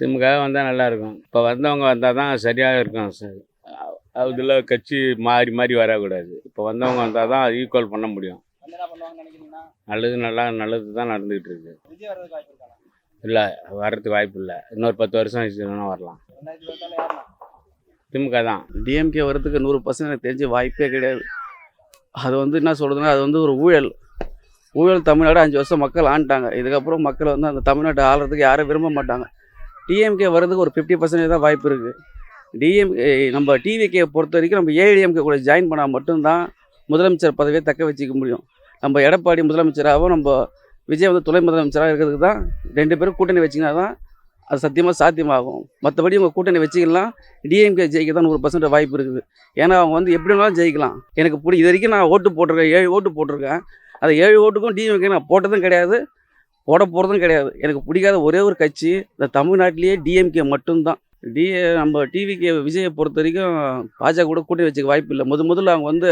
திமுக வந்தால் நல்லா இருக்கும் இப்போ வந்தவங்க வந்தால் தான் சரியாக இருக்கும் சார். அதில் கட்சி மாறி மாறி வரக்கூடாது. இப்போ வந்தவங்க வந்தால் தான் ஈக்குவல் பண்ண முடியும். நல்லது நல்லா நல்லது தான் நடந்துகிட்டு இருக்கு? வர்றதுக்கு இல்லை வர்றதுக்கு வாய்ப்பு இல்லை. இன்னொரு பத்து வருஷம் ஆச்சுன்னா வரலாம். திமுக தான். டிஎம்கே வரதுக்கு நூறு பர்சன்ட் எனக்கு தெரிஞ்ச வாய்ப்பே கிடையாது. அது வந்து என்ன சொல்கிறதுன்னா அது வந்து ஒரு ஊழல். ஊழல் தமிழ்நாடு அஞ்சு வருஷம் மக்கள் ஆண்டுட்டாங்க. இதுக்கப்புறம் மக்கள் வந்து அந்த தமிழ்நாட்டை ஆளுறதுக்கு யாரும் விரும்ப மாட்டாங்க. டிஎம்கே வர்றதுக்கு ஒரு ஃபிஃப்டி பர்சன்டேஜ் தான் வாய்ப்பு இருக்குது டிஎம் நம்ம டிவிகே பொறுத்த வரைக்கும் நம்ம ஏஐடிஎம்கே கூட ஜாயின் பண்ணால் மட்டும்தான் முதலமைச்சர் பதவியை தக்க வச்சுக்க முடியும். நம்ம எடப்பாடி முதலமைச்சராகவும் நம்ம விஜய் வந்து துணை முதலமைச்சராக இருக்கிறதுக்கு தான் ரெண்டு பேரும் கூட்டணி வச்சிங்கன்னா தான் அது சத்தியமாக சாத்தியமாகும். மற்றபடி உங்கள் கூட்டணி வச்சிக்கலாம். டிஎம்கே ஜெயிக்க தான் நூறு பர்சன்ட் வாய்ப்பு இருக்குது. ஏன்னா அவங்க வந்து எப்படி வேணாலும் ஜெயிக்கலாம். எனக்கு பிடி இது வரைக்கும் நான் ஓட்டு போட்டிருக்கேன் ஏழு ஓட்டு போட்டிருக்கேன். அந்த ஏழு ஓட்டுக்கும் டிஎம்கே நான் போட்டதும் கிடையாது. போட போகிறதும் கிடையாது. எனக்கு பிடிக்காத ஒரே ஒரு கட்சி இந்த தமிழ்நாட்டிலேயே டிஎம்கே மட்டும்தான். டி நம்ம டிவிக்கு விஜயை பொறுத்த வரைக்கும் பாஜக கூட கூட்டி வச்சுக்க வாய்ப்பு இல்லை. முத முதல்ல அவங்க வந்து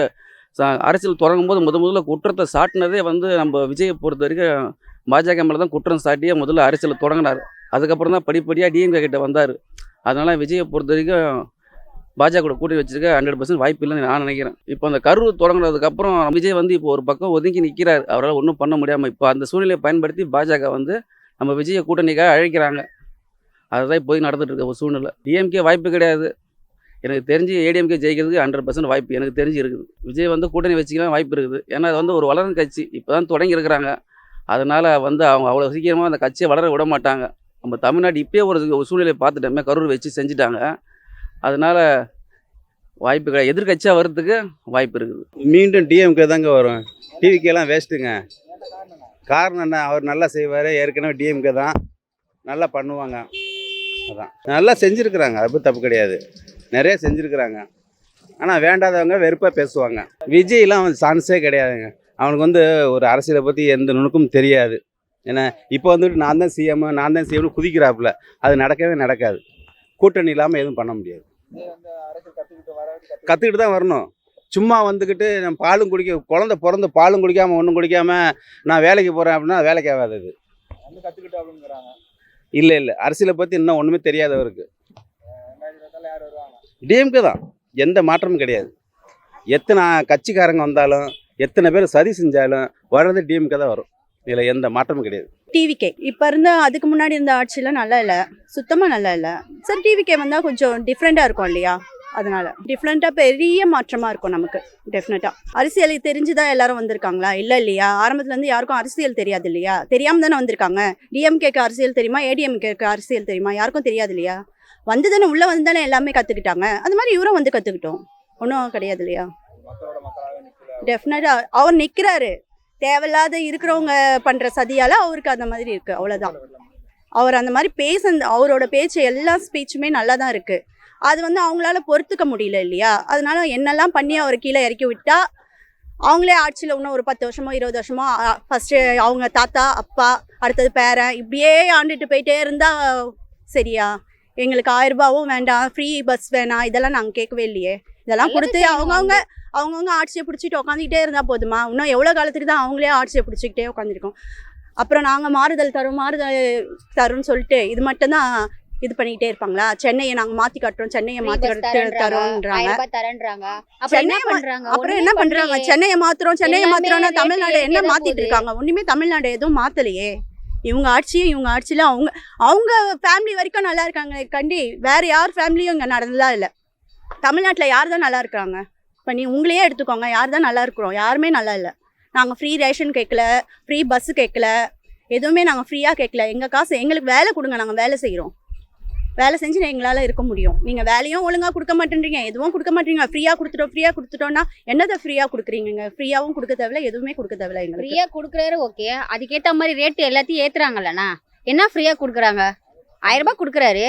அரசியல் தொடங்கும் போது முத முதல்ல குற்றத்தை சாட்டினதே வந்து நம்ம விஜயை பொறுத்த வரைக்கும் பாஜக மேலே தான் குற்றம் சாட்டியே முதல்ல அரசியல் தொடங்கினார். அதுக்கப்புறம் தான் படிப்படியாக டிஎம்கே கிட்ட வந்தார். அதனால் விஜயை பொறுத்த வரைக்கும் பாஜக கூட கூட்டி வச்சிருக்க ஹண்ட்ரட் பர்சன்ட் வாய்ப்பு இல்லைன்னு நான் நினைக்கிறேன். இப்போ அந்த கரூர் தொடங்குனதுக்கப்புறம் விஜய் வந்து இப்போ ஒரு பக்கம் ஒதுங்கி நிற்கிறார் அவரால் ஒன்றும் பண்ண முடியாமல் இப்போ அந்த சூழ்நிலையை பயன்படுத்தி பாஜக வந்து நம்ம விஜயை கூட்டணிக்காக அழைக்கிறாங்க. அதுதான் இப்போதைக்கு நடந்துட்டு இருக்க ஒரு சூழ்நிலை. டிஎம்கே வாய்ப்பு கிடையாது. எனக்கு தெரிஞ்சு ஏடிஎம்கே ஜெயிக்கிறதுக்கு ஹண்ட்ரட் பர்சன்ட் வாய்ப்பு எனக்கு தெரிஞ்சு இருக்குது. விஜய் வந்து கூட்டணி வச்சுக்கலாம் வாய்ப்பு இருக்குது. ஏன்னா அது வந்து ஒரு வளரும் கட்சி. இப்போ தான் தொடங்கி இருக்கிறாங்க. அதனால் வந்து அவங்க அவ்வளோ சீக்கிரமாக அந்த கட்சியை வளர விட மாட்டாங்க. நம்ம தமிழ்நாடு இப்பயே ஒரு ஒரு சூழ்நிலையை பார்த்துட்டோமே. கரூர் வச்சு செஞ்சுட்டாங்க. அதனால் வாய்ப்பு கிடையாது. எதிர்கட்சியாக வர்றதுக்கு வாய்ப்பு இருக்குது. மீண்டும் டிஎம்கே தாங்க வரும். டிவிக்கெல்லாம் வேஸ்ட்டுங்க. காரணம் என்ன? அவர் நல்லா செய்வார். ஏற்கனவே டிஎம்கே தான். நல்லா பண்ணுவாங்க. அதான். நல்லா செஞ்சுருக்குறாங்க. அது தப்பு கிடையாது. நிறைய செஞ்சுருக்குறாங்க. ஆனால் வேண்டாதவங்க வெறுப்பாக பேசுவாங்க. விஜய்லாம் சான்ஸே கிடையாதுங்க. அவனுக்கு வந்து ஒரு அரசியலை பற்றி எந்த நுணுக்கும் தெரியாது. ஏன்னா இப்போ வந்துட்டு நான் தான் சிஎம் நான் தான் சிஎம்னு குதிக்கிறாப்புல. அது நடக்கவே நடக்காது. கூட்டணி இல்லாமல் எதுவும் பண்ண முடியாது. கற்றுக்கிட்டு தான் வரணும். சும்மா வந்துக்கிட்டு நான் பாலும் குடிக்க குழந்த பிறந்து பாலும் குடிக்காமல் ஒன்றும் குடிக்காமல் நான் வேலைக்கு போகிறேன் அப்படின்னா வேலைக்கு ஆகாது அப்படிங்கிறாங்க. இல்லை இல்லை. அரசியலை பற்றி இன்னும் ஒன்றுமே தெரியாதவருக்கு டிஎம்கே தான். எந்த மாற்றமும் கிடையாது. எத்தனை கட்சிக்காரங்க வந்தாலும் எத்தனை பேர் சதி செஞ்சாலும் வர்றது டிஎம்கே தான் வரும். இதில் எந்த மாற்றமும் கிடையாது. டிவிகே இப்போ இருந்த அதுக்கு முன்னாடி இருந்த ஆட்சியெலாம் நல்லா இல்லை. சுத்தமாக நல்லா இல்லை. சார் டிவிகே வந்தால் கொஞ்சம் டிஃப்ரெண்ட்டாக இருக்கும் இல்லையா? அதனால. டிஃப்ரெண்ட்டாக பெரிய மாற்றமாக இருக்கும் நமக்கு டெஃபினட்டாக அரசியல் தெரிஞ்சுதான் எல்லாரும் வந்திருக்காங்களா? இல்லை இல்லையா? ஆரம்பத்துலேருந்து யாருக்கும் அரசியல் தெரியாது இல்லையா? தெரியாமல் தானே வந்திருக்காங்க. டிஎம்கேக்கு அரசியல் தெரியுமா? ஏடிஎம்கேக்கு அரசியல் தெரியுமா? யாருக்கும் தெரியாது இல்லையா? வந்து தானே உள்ளே வந்து தானே எல்லாமே கற்றுக்கிட்டாங்க அது மாதிரி இவரும் வந்து கற்றுக்கிட்டோம் ஒன்றும் கிடையாது இல்லையா? மக்களோட டெஃபினட்டாக அவர் நிற்கிறாரு தேவையில்லாத இருக்கிறவங்க பண்ணுற சதியால் அவருக்கு அந்த மாதிரி இருக்குது அவ்வளோதான் அவர் அந்த மாதிரி பேச அவரோட பேச்சு எல்லா ஸ்பீச்சுமே நல்லா தான் இருக்குது அது வந்து அவங்களால பொறுத்துக்க முடியல இல்லையா? அதனால என்னெல்லாம் பண்ணி அவர் கீழே இறக்கி விட்டா அவங்களே ஆட்சியில் இன்னும் ஒரு பத்து வருஷமோ இருபது வருஷமோ ஃபஸ்ட்டு அவங்க தாத்தா அப்பா அடுத்தது பேரன் இப்படியே ஆண்டுட்டு போயிட்டே இருந்தால் சரியா? எங்களுக்கு ஆயிரம் ரூபாவும் வேண்டாம் ஃப்ரீ பஸ் வேணாம் இதெல்லாம் நாங்கள் கேட்கவே இல்லையே. இதெல்லாம் கொடுத்து அவங்கவுங்க அவங்கவுங்க ஆட்சியை பிடிச்சிட்டு உட்காந்துக்கிட்டே இருந்தால் போதுமா? இன்னும் எவ்வளோ காலத்துக்கு தான் அவங்களே ஆட்சியை பிடிச்சிக்கிட்டே உட்காந்துருக்கோம் அப்புறம் நாங்கள் மாறுதல் தரோம் மாறுதல் தரோம்னு சொல்லிட்டு இது மட்டும்தான் இது பண்ணிக்கிட்டே இருப்பாங்களா? சென்னையை நாங்கள் மாற்றி கட்டுறோம் சென்னையை கட்டு தரோன்றாங்க. தரேன்றாங்க. அப்புறம் என்ன பண்றாங்க? அப்புறம் ஒண்ணுமே என்ன பண்றாங்க? பண்ணலையே. சென்னையை மாத்துறோம் சென்னையை மாத்துறோம்னா தமிழ்நாடு என்ன மாத்திட்டு. இருக்காங்க? ஒண்ணுமே தமிழ்நாடு எதுவும் மாத்தலையே. இவங்க ஆட்சியும் இவங்க ஆட்சியில அவங்க அவங்க ஃபேமிலி வரைக்கும் நல்லா இருக்காங்க கண்டி. வேற யார் ஃபேமிலியும் இங்க நடந்ததா இல்ல. தமிழ்நாட்டுல யார் தான் நல்லா இருக்காங்க? இப்போ நீ உங்களையே எடுத்துக்கோங்க. யார் தான் நல்லா இருக்கிறோம்? யாருமே நல்லா இல்லை. நாங்கள் ஃப்ரீ ரேஷன் கேட்கல ஃப்ரீ பஸ்ஸு கேட்கல எதுவுமே நாங்கள் ஃப்ரீயாக கேட்கல எங்கள் காசு எங்களுக்கு வேலை கொடுங்க. நாங்கள் வேலை செய்கிறோம் வேலை செஞ்சு எங்களால் இருக்க முடியும். நீங்கள் வேலையும் ஒழுங்காக கொடுக்க மாட்டேன்றீங்க. எதுவும் கொடுக்க மாட்டேங்க. ஃப்ரீயாக கொடுத்துட்டோம் ஃப்ரீயாக கொடுத்துட்டோம்னா என்னதை ஃப்ரீயாக கொடுக்குறீங்க ஃப்ரீயாகவும் கொடுக்க தேவையில்ல. எதுவுமே கொடுக்க தேவையில்ல எங்களுக்கு. ஃப்ரீயாக கொடுக்குறாரு ஓகே அதுக்கேற்ற மாதிரி ரேட்டு எல்லாத்தையும் ஏற்றுறாங்கல்லண்ணா என்ன ஃப்ரீயாக கொடுக்குறாங்க? ஆயிரம் ரூபாய் கொடுக்குறாரு.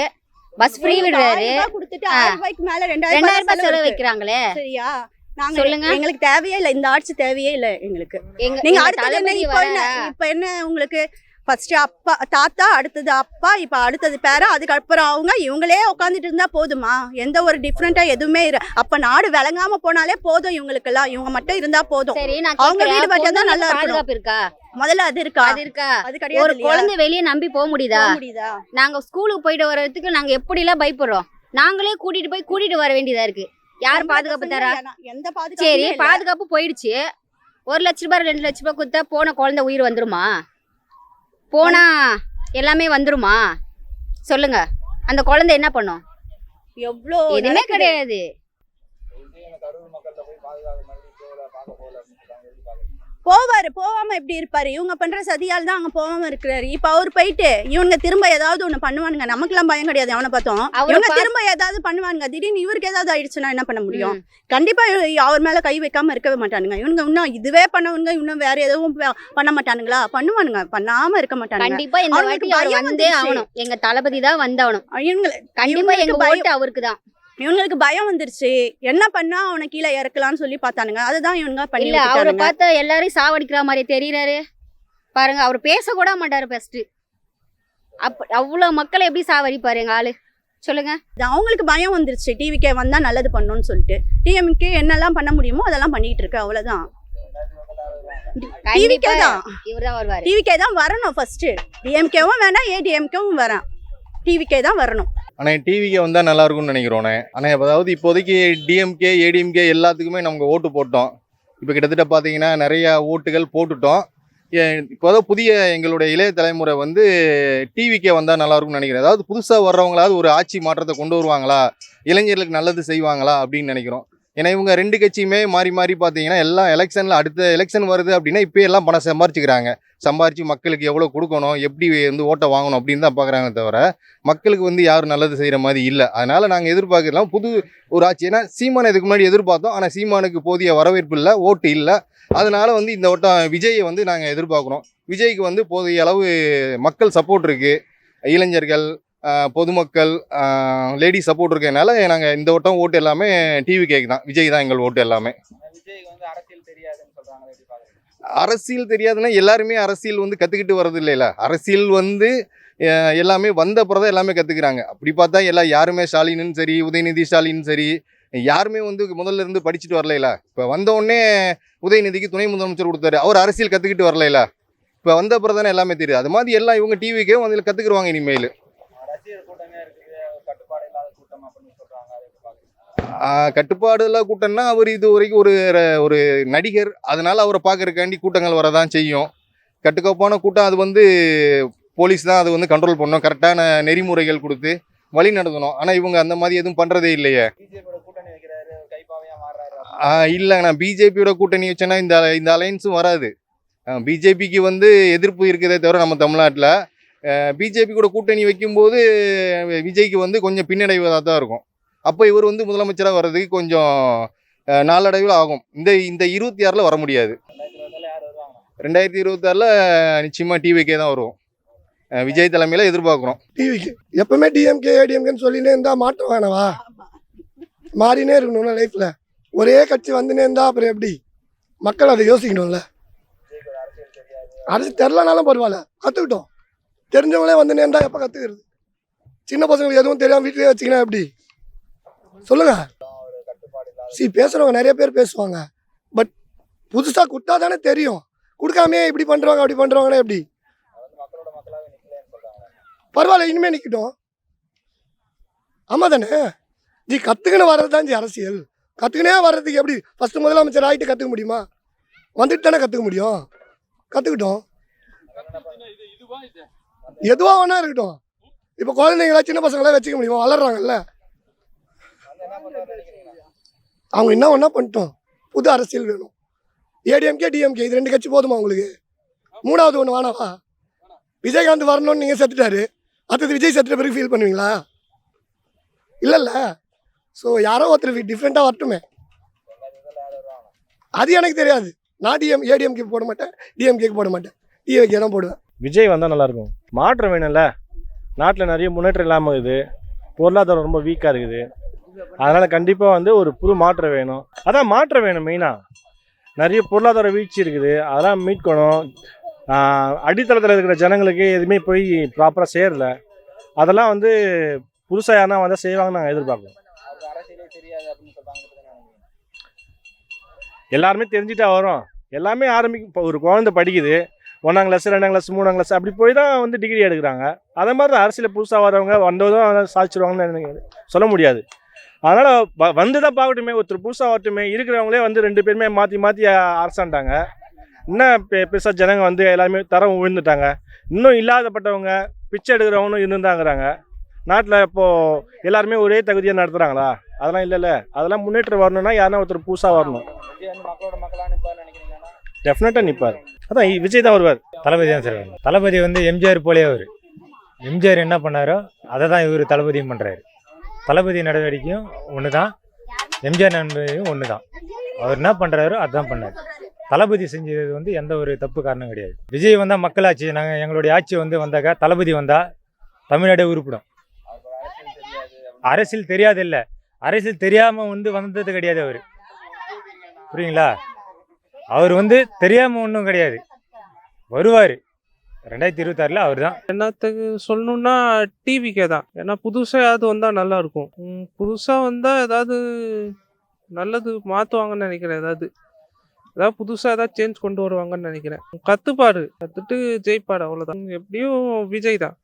பஸ் ஃப்ரீ விடுறாரு. கொடுத்துட்டு. ஆயிரம் ரூபாய்க்கு மேல ரெண்டாயிரம் ரூபாய் செலவு வைக்கிறாங்களே. சரியா? நாங்க சொல்லுங்க. எங்களுக்கு தேவையே இல்லை. இந்த ஆட்சி தேவையே இல்லை எங்களுக்கு. எங்க நீங்க அடுத்தது என்ன? இப்போ என்ன? இப்போ என்ன உங்களுக்கு? ஃபர்ஸ்ட் அப்பா தாத்தா அடுத்தது அப்பா இப்போ அடுத்தது பேரா அதுக்கப்புறம் அவங்க. இவங்களே உட்காந்துட்டு இருந்தா போதுமா? எந்த ஒரு டிஃப்ரெண்டா எதுவுமே இரு- அப்ப நாடு விளங்காம போனாலே போதும் இவங்களுக்கெல்லாம். இவங்க மட்டும் இருந்தா போதும். அவங்க வீடு பார்த்தா தான் நல்லா. பாதுகாப்பு இருக்கா? முதல்ல அது இருக்கா? அது இருக்கா? அது கிடையாது ஒரு? குழந்தை வெளியே நம்பி போக முடியுதா? போக முடியுதா? நாங்க ஸ்கூலுக்கு போயிட்டு வர்றதுக்கு நாங்க எப்படிலாம் பயப்படுறோம்? நாங்களே கூட்டிட்டு போய் கூட்டிட்டு வர வேண்டியதா இருக்கு. யார் பாதுகாப்பு தரா? எந்த சரி பாதுகாப்பு பாதுகாப்பு போயிடுச்சு. ஒரு லட்ச ரூபாய் ரெண்டு லட்ச ரூபாய் கொடுத்தா போன குழந்தை உயிர் வந்துருமா? போனா எல்லாமே வந்துருமா? சொல்லுங்க. அந்த குழந்தை என்ன பண்ணும்? எவ்வளோ எதுவுமே. கிடையாது. போவாரு போகாம எப்படி இருப்பாரு? இவங்க பண்ற சதியால் தான் அங்க போகாம இருக்கிறாரு. இப்ப அவர் போயிட்டு இவங்க திரும்ப ஏதாவது ஒண்ணு பண்ணுவானுங்க. நமக்கெல்லாம் பயம் கிடையாது அவனை பார்த்தோம். இவங்க திரும்ப ஏதாவது பண்ணுவானுங்க. திடீர்னு இவருக்கு ஏதாவது ஆயிடுச்சுன்னா என்ன பண்ண முடியும்? ம். கண்டிப்பா இவ- அவர் மேல கை வைக்காம இருக்கவே மாட்டானுங்க. இவனுங்க இன்னும் இதுவே பண்ணவனுங்க இன்னும் வேற எதுவும் பண்ண மாட்டானுங்களா? பண்ணுவானுங்க. பண்ணாம இருக்க மாட்டானுங்க. கண்டிப்பா இந்த வாட்டி அவர் வந்தே. ஆகணும். எங்க தளபதி தான் வந்தாகணும் இவங்க கண்டிப்பா எங்க இவங்களுக்கு பயம் ஓட்டு அவருக்கு தான் இவங்களுக்கு பயம் வந்துருச்சு. என்ன பண்ணா அவனை கீழே இறக்கலாம்னு சொல்லி பார்த்தானுங்க. அதுதான் இவனுங்க பண்ணி இல்ல அவரை விட்டுட்டானுங்க. பார்த்தா எல்லாரையும் சாவடிக்கிற மாதிரி தெரியறாரு. பாருங்க அவர் பேச கூட மாட்டாரு ஃபர்ஸ்ட் அப்ப அவ்வளவு மக்களை எப்படி சாவடிப்பாரு எங்க ஆளு? சொல்லுங்க. இது அவங்களுக்கு பயம் வந்துருச்சு. டிவிக்கே வந்தா நல்லது பண்ணணும்னு சொல்லிட்டு. டிஎம்கே என்னெல்லாம் பண்ண முடியுமோ அதெல்லாம் பண்ணிட்டு இருக்கு அவ்வளவுதான். டிவிக்கே தான். இவர்தான் வருவாரு. டிவிக்கே தான் வரணும் ஃபர்ஸ்ட் டிஎம்கேவும் வேணாம் ஏடிஎம்கேவும் வரேன். டிவிக்கே தான் வரணும். ஆனால் டிவிக்கு வந்தால் நல்லா இருக்கும்னு நினைக்கிறோண்ணே ஆனால் அதாவது இப்போதைக்கு டிஎம்கே ஏடிஎம்கே எல்லாத்துக்குமே நமக்கு ஓட்டு போட்டோம். இப்போ கிட்டத்தட்ட பார்த்தீங்கன்னா நிறையா ஓட்டுகள் போட்டுட்டோம். ஏ- இப்போதான் புதிய எங்களுடைய இளைய தலைமுறை வந்து டிவிக்கே வந்தால் நல்லாயிருக்கும்னு நினைக்கிறேன். அதாவது புதுசாக வர்றவங்களாவது ஒரு ஆட்சி மாற்றத்தை கொண்டு வருவாங்களா? இளைஞர்களுக்கு நல்லது செய்வாங்களா? அப்படின்னு நினைக்கிறோம். ஏன்னா இவங்க ரெண்டு கட்சியுமே மாறி மாறி பார்த்தீங்கன்னா எல்லாம் எலெக்ஷனில் அடுத்த எலெக்ஷன் வருது அப்படின்னா இப்போ எல்லாம் பணம் சம்பாரிச்சுக்கிறாங்க. சம்பாரித்து மக்களுக்கு எவ்வளோ கொடுக்கணும் எப்படி வந்து ஓட்டை வாங்கணும் அப்படின்னு தான் பார்க்குறாங்க தவிர மக்களுக்கு வந்து யாரும் நல்லது செய்கிற மாதிரி இல்லை. அதனால் நாங்கள் எதிர்பார்க்கலாம் புது ஒரு ஆட்சி. ஏன்னா சீமானை இதுக்கு முன்னாடி எதிர்பார்த்தோம் ஆனால் சீமானுக்கு போதிய வரவேற்பு இல்லை ஓட்டு இல்லை. அதனால் வந்து இந்த ஓட்டம் விஜயை வந்து நாங்கள் எதிர்பார்க்குறோம். விஜய்க்கு வந்து போதிய அளவு மக்கள் சப்போர்ட் இருக்குது இளைஞர்கள் பொதுமக்கள் லேடி சப்போர்ட் இருக்கனால நாங்கள் இந்த வட்டம் ஓட்டு எல்லாமே டிவி கேக்கு தான். விஜய் தான் எங்கள் ஓட்டு எல்லாமே. அரசியல் தெரியாதுன்னு எல்லாருமே அரசியல் வந்து கற்றுக்கிட்டு வர்றது இல்லைல்ல அரசியல் வந்து எல்லாமே வந்த எல்லாமே கற்றுக்குறாங்க அப்படி பார்த்தா எல்லாம் யாருமே ஸ்டாலினும் சரி உதயநிதி ஸ்டாலினும் சரி யாருமே வந்து முதல்ல இருந்து படிச்சுட்டு வரலைல. இப்போ வந்த உடனே உதயநிதிக்கு துணை முதலமைச்சர் கொடுத்தாரு. அவர் அரசியல் கற்றுக்கிட்டு வரலைல. இப்போ வந்த தானே எல்லாமே தெரியுது. அது மாதிரி எல்லாம் இவங்க டிவிக்கே வந்து கற்றுக்குருவாங்க இனிமேல் ரசிகர் கூட்டமே இருக்குது கட்டுப்பாடு இல்லாத கூட்டம் அப்படின்னு சொல்றாங்க அதை எப்படி பாக்குறீங்க ஆஹ் கட்டுப்பாடுல கூட்டம்னா அவர் இது வரைக்கும் ஒரு ஒரு நடிகர். அதனால அவரை பார்க்கறக்காண்டி கூட்டங்கள் வரதான் செய்யும். கட்டுக்கோப்பான கூட்டம் அது வந்து போலீஸ் தான் அது வந்து கண்ட்ரோல் பண்ணணும் கரெக்டான நெறிமுறைகள் கொடுத்து வழி நடத்தணும். ஆனால் இவங்க அந்த மாதிரி எதுவும் பண்ணுறதே இல்லையே. இல்லைங்கண்ணா பிஜேபியோட கூட்டணி வச்சேன்னா இந்த இந்த அலைன்ஸும் வராது. பிஜேபிக்கு வந்து எதிர்ப்பு இருக்குதே தவிர நம்ம தமிழ்நாட்டில் பிஜேபி கூட கூட்டணி வைக்கும்போது விஜய்க்கு வந்து கொஞ்சம் பின்னடைவதாக தான் இருக்கும். அப்போ இவர் வந்து முதலமைச்சராக வர்றதுக்கு கொஞ்சம் நாளடைவில் ஆகும். இந்த இந்த இருபத்தி ஆறில் வர முடியாது. ரெண்டாயிரத்தி இருபத்தி ஆறில் இருபத்தாறில் நிச்சயமாக டிவிக்கே தான் வரும் விஜய் தலைமையில் எதிர்பார்க்குறோம். டிவிக்கு எப்பவுமே டிஎம்கே ஏடிஎம்கேன்னு சொல்லினே இருந்தால் மாற்றம் வேணவா மாறினே இருக்கணும்ல லைஃப்பில் ஒரே கட்சி வந்துனே இருந்தால் அப்புறம் எப்படி? மக்கள் அதை யோசிக்கணும்ல. அரசு தெரிலனாலும் பரவாயில்ல. கற்றுக்கிட்டோம் தெரிஞ்சவங்களே வந்துனே இருந்தால் எப்போ கற்றுக்கிறது சின்ன பசங்களுக்கு எதுவும் தெரியாமல் வீட்டிலேயே வச்சுக்கினா எப்படி? சொல்லுங்க. சி பேசுறவங்க நிறைய பேர் பேசுவாங்க. பட் புதுசாக கொடுத்தா தானே தெரியும். கொடுக்காமே இப்படி பண்ணுறவங்க அப்படி பண்ணுறவங்கன்னா எப்படி? பரவாயில்ல இனிமே நிற்கட்டும் ஆமாம் தானே? ஜி கற்றுக்கின்னு வர்றது தான் ஜி அரசியல். கற்றுக்கினே வர்றதுக்கு எப்படி? ஃபஸ்ட்டு முதலமைச்சர் ஆகிட்டு கற்றுக்க முடியுமா? வந்துட்டு தானே கற்றுக்க முடியும். கற்றுக்கிட்டோம் எதுவாக வேணா இருக்கட்டும். இப்போ குழந்தைங்களா சின்ன பசங்களா வச்சுக்க முடியுமா. வளர்றாங்கல்ல வந்து என்ன பண்றாரு நினைக்கிறீங்க அவங்க என்ன வேணா பண்ணிட்டோம். புது அரசியல் வேணும். ஏடிஎம்கே டிஎம்கே இது ரெண்டு கட்சி போதுமா உங்களுக்கு? மூணாவது ஒன்று வேணாவா? விஜயகாந்த் வரணும்னு நீங்கள் செத்துட்டாரு. அடுத்தது விஜய் செத்துட்ட பிறகு ஃபீல் பண்ணுவீங்களா? இல்லைல்ல. ஸோ யாரோ ஒருத்தர் டிஃப்ரெண்ட்டாக வரட்டுமே. அது எனக்கு தெரியாது. நான் டிஎம் ஏடிஎம்கே போட மாட்டேன். டிஎம்கேக்கு போட மாட்டேன். டிஎம்கே தான் போடுவேன். விஜய் வந்தால் நல்லாயிருக்கும் மாற்றம் வேணும்ல. நாட்டில் நிறைய முன்னேற்றம் இல்லாமல் இருக்குது. பொருளாதாரம் ரொம்ப வீக்காக இருக்குது. அதனால் கண்டிப்பாக வந்து ஒரு புது மாற்றம் வேணும். அதான் மாற்றம் வேணும் மெயினாக நிறைய பொருளாதார வீழ்ச்சி இருக்குது. அதெல்லாம் மீட்கணும். அடித்தளத்தில் இருக்கிற ஜனங்களுக்கு எதுவுமே போய் ப்ராப்பராக சேரல. அதெல்லாம் வந்து புதுசாக யாருனா வந்தால் செய்வாங்கன்னு நாங்கள் எதிர்பார்க்குறோம். எல்லாருமே தெரிஞ்சுட்டா வரும். எல்லாமே ஆரம்பிக்கும் இப்போ ஒரு குழந்தை படிக்குது. ஒன்றாம் கிளாஸ் ரெண்டாம் கிளாஸ் மூணாம் கிளாஸ் அப்படி போய் தான் வந்து டிகிரி எடுக்கிறாங்க. அதே மாதிரி அரசியல் புதுசாக வரவங்க வந்ததும் சாதிச்சிருவாங்கன்னு சொல்ல முடியாது. அதனால் வந்து தான் பார்க்கட்டுமே ஒருத்தர் புதுசாக வரட்டுமே இருக்கிறவங்களே வந்து ரெண்டு பேருமே மாற்றி மாற்றி அரசாண்டாங்க. இன்னும் பெ பெருசாக ஜனங்க வந்து எல்லாருமே தரம் விழுந்துட்டாங்க இன்னும் இல்லாதப்பட்டவங்க பிச்சை எடுக்கிறவங்களும் இருந்துதாங்கிறாங்க. நாட்டில் இப்போது எல்லாருமே ஒரே தகுதியாக நடத்துகிறாங்களா அதெல்லாம் இல்லைல்ல. அதெல்லாம் முன்னேற்றம் வரணும்னா யாருன்னா ஒருத்தர் புதுசாக வரணும். டெஃபினட்டாக நிற்பார் அதான் விஜய் தான் வருவார். தளபதி தான் சார் தளபதி வந்து எம்ஜிஆர் போலே அவர். எம்ஜிஆர் என்ன பண்ணாரோ அதை தான் இவர் தளபதியும் பண்ணுறாரு தளபதி நடவடிக்கையும் ஒன்று தான் எம்ஜிஆர் நடவடிக்கையும் ஒன்று தான் அவர் என்ன பண்ணுறாரோ அதுதான் பண்ணார். தளபதி செஞ்சது வந்து எந்த ஒரு தப்பு காரணம் கிடையாது. விஜய் வந்தால் மக்களாட்சி நாங்கள் எங்களுடைய ஆட்சி வந்து வந்தாக்கா தளபதி வந்தால் தமிழ்நாடே உருப்பிடும். அரசியல் தெரியாது இல்லை. அரசியல் தெரியாமல் வந்து வந்தது கிடையாது அவர். புரியுங்களா? அவர் வந்து தெரியாமல் ஒன்றும் கிடையாது. வருவார். ரெண்டாயிரத்தி இருபத்தாறில் அவர் தான் என்னத்துக்கு சொல்லணும்னா டிவிக்கே தான். ஏன்னா புதுசாக ஏதாவது வந்தால் நல்லா இருக்கும் புதுசாக வந்தால் ஏதாவது நல்லது மாற்றுவாங்கன்னு நினைக்கிறேன் ஏதாவது. ஏதாவது புதுசாக ஏதாவது சேஞ்ச் கொண்டு வருவாங்கன்னு நினைக்கிறேன். கற்றுப்பாரு கற்றுட்டு ஜெயிப்பாரு அவ்வளோதான் எப்படியும் விஜய் தான்.